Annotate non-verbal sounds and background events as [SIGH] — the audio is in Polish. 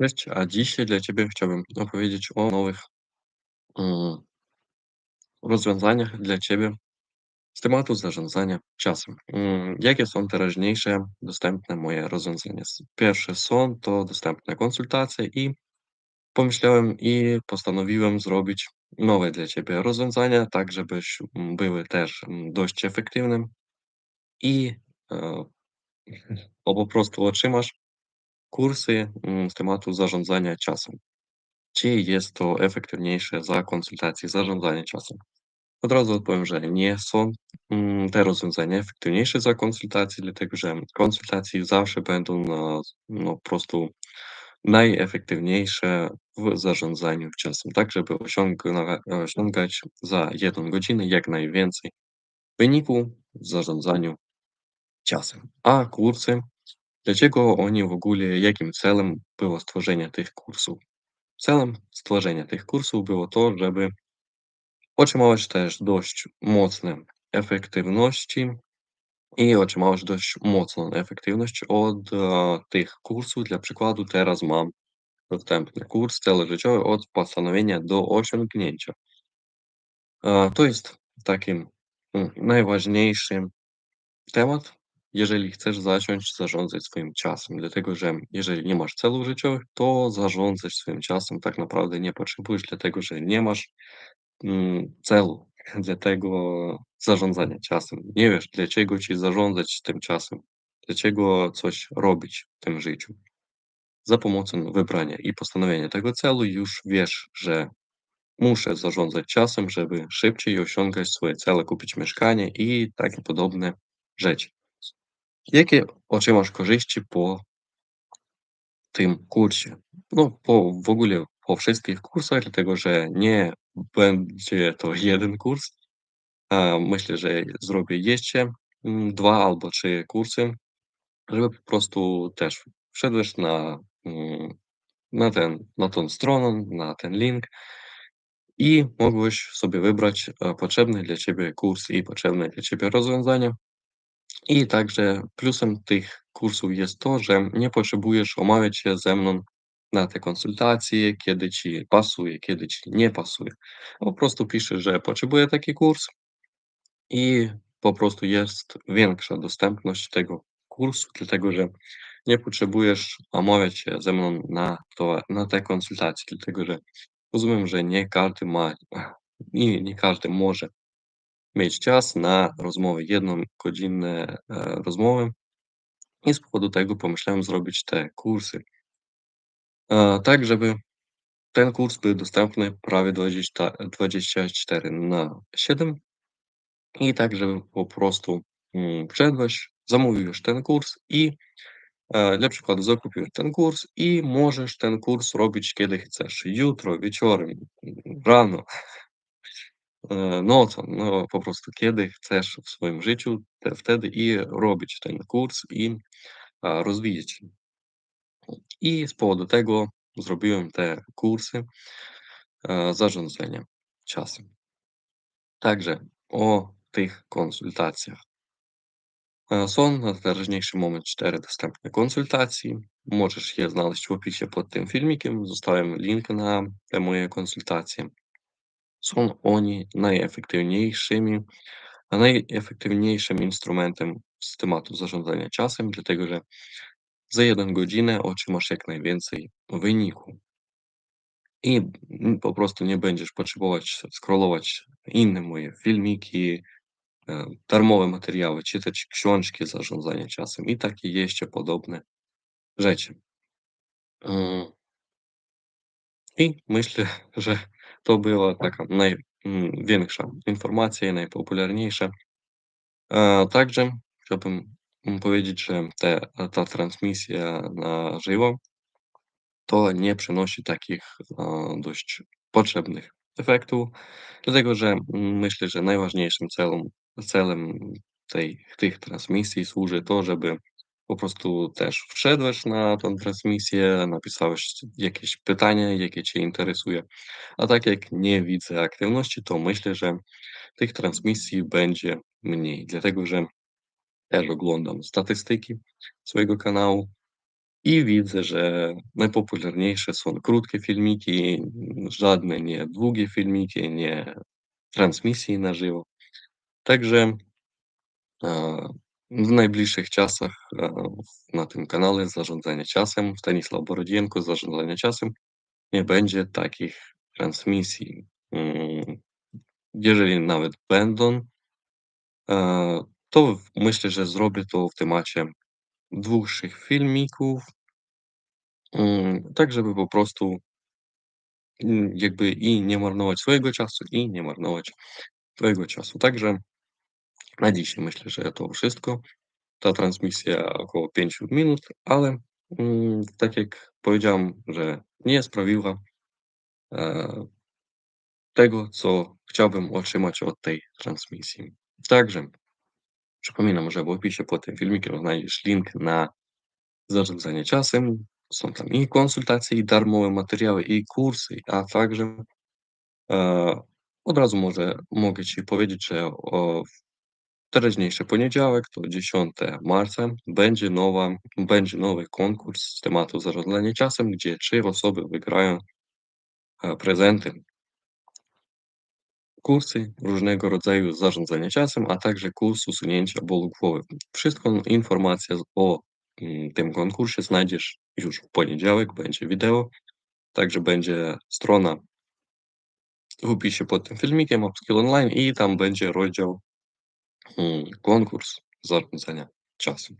Cześć, a dzisiaj dla Ciebie chciałbym opowiedzieć o nowych mm, rozwiązaniach dla Ciebie z tematu zarządzania czasem. Mm, jakie są teraźniejsze dostępne moje rozwiązania? Pierwsze są to dostępne konsultacje i pomyślałem i postanowiłem zrobić nowe dla Ciebie rozwiązania, tak żebyś mm, były też mm, dość efektywnym i e, [LAUGHS] po prostu otrzymasz kursy mm, z tematu zarządzania czasem. Czy jest to efektywniejsze za konsultacje zarządzania czasem? Od razu odpowiem, że nie są mm, te rozwiązania efektywniejsze za konsultacje, dlatego że konsultacje zawsze będą no, po prostu najefektywniejsze w zarządzaniu czasem, tak żeby osiąga, osiągać za jedną godzinę jak najwięcej wyniku w zarządzaniu czasem. A kursy, dlaczego oni w ogóle, jakim celem było stworzenie tych kursów? Celem stworzenia tych kursów było to, żeby otrzymałeś też dość mocne efektywności i otrzymałeś dość mocną efektywność od tych kursów. Dla przykładu, teraz mam dostępny kurs cel życiowy od postanowienia do osiągnięcia. E, To jest takim mm, najważniejszym temat, jeżeli chcesz zacząć zarządzać swoim czasem. Dlatego, że jeżeli nie masz celów życiowych, to zarządzać swoim czasem tak naprawdę nie potrzebujesz, dlatego że nie masz mm, celu [LAUGHS] dla tego zarządzania czasem. Nie wiesz, dlaczego ci zarządzać tym czasem, dlaczego coś robić w tym życiu. Za pomocą wybrania i postanowienia tego celu już wiesz, że muszę zarządzać czasem, żeby szybciej osiągać swoje cele, kupić mieszkanie i takie podobne rzeczy. Jakie otrzymasz korzyści po tym kursie? No, po w ogóle po wszystkich kursach, dlatego że nie będzie to [LAUGHS] jeden kurs. A, myślę, że zrobię jeszcze mm, 2 albo 3 kursy, żeby po prostu też wszedłeś na, mm, na ten na tą stronę, na ten link i mogłeś sobie wybrać, e, potrzebny dla ciebie kurs i potrzebne dla ciebie rozwiązania. I także plusem tych kursów jest to, że nie potrzebujesz omawiać się ze mną na te konsultacje, kiedy ci pasuje, kiedy ci nie pasuje. Po prostu piszesz, że potrzebuję taki kurs i po prostu jest większa dostępność tego kursu, dlatego że nie potrzebujesz omawiać się ze mną na to na te konsultacje, dlatego że rozumiem, że nie każdy ma i nie każdy może mieć czas na rozmowy, jednogodzinne, e, rozmowy. I z powodu tego pomyślałem zrobić te kursy, e, tak żeby ten kurs był dostępny prawie 20 24 na 7 i tak, żeby po prostu, mm, wszedłeś, zamówiłeś ten kurs i, e, dla przykładu zakupiłeś ten kurs i możesz ten kurs robić kiedy chcesz. Jutro, wieczorem, rano, e, nocą, no po prostu kiedy chcesz w swoim życiu, te wtedy i robić ten kurs i, a, rozwijać. I z powodu tego zrobiłem te kursy, e, zarządzania czasem. Także o tych konsultacjach. E, Są na teraźniejszy moment 4 dostępne konsultacji. Możesz je znaleźć w opisie pod tym filmikiem. Zostawiam link na te moje konsultacje. Są oni najefektywniejszymi, a najefektywniejszym instrumentem z tematu zarządzania czasem, dlatego że za 1 godzinę otrzymasz jak najwięcej wyniku. I po prostu nie będziesz potrzebować scrollować inne moje filmiki, e, darmowe materiały, czytać książki zarządzania czasem i takie jeszcze podobne rzeczy. Mm, I myślę, [LAUGHS] że to była taka największa informacja i najpopularniejsza. Także chciałbym powiedzieć, że te, ta transmisja na żywo to nie przynosi takich dość potrzebnych efektów, dlatego że myślę, że najważniejszym celem, celem tej, tych transmisji służy to, żeby po prostu też wszedłeś na tą transmisję, napisałeś jakieś pytanie, jakie Cię interesuje. A tak jak nie widzę aktywności, to myślę, że tych transmisji będzie mniej, dlatego że też oglądam statystyki swojego kanału I widzę, że najpopularniejsze są krótkie filmiki, żadne nie długie filmiki, nie transmisje na żywo. Także w najbliższych czasach, a, na tym kanale Zarządzanie czasem, Stanisław Borodienko, Zarządzanie czasem, nie będzie takich transmisji. Mm, jeżeli nawet będą a, to w myślę, że zrobię to w temacie dłuższych filmików mm, tak żeby po prostu mm, jakby i nie marnować swojego czasu, i nie marnować twojego czasu. Także na dzisiaj myślę, że to wszystko. Ta transmisja około 5 minut, ale, mm, tak jak powiedziałem, że nie sprawiła, e tego, co chciałbym otrzymać od tej transmisji. Także przypominam, że w opisie pod tym filmikiem znajdziesz link na Zarządzanie czasem. Są tam i konsultacje, i darmowe materiały, i kursy, a także e, od razu może mogę ci powiedzieć, że o teraźniejszy poniedziałek, to 10 marca, będzie nowa będzie nowy konkurs z tematu Zarządzanie czasem, gdzie 3 osoby wygrają e, prezenty. Kursy różnego rodzaju zarządzania czasem, a także kurs usunięcia bólu głowy. Wszystką informację o, mm, tym konkursie znajdziesz już w poniedziałek, będzie wideo, także będzie strona w opisie pod tym filmikiem Upskill Online i tam będzie rozdział mm, konkurs zarządzania czasem.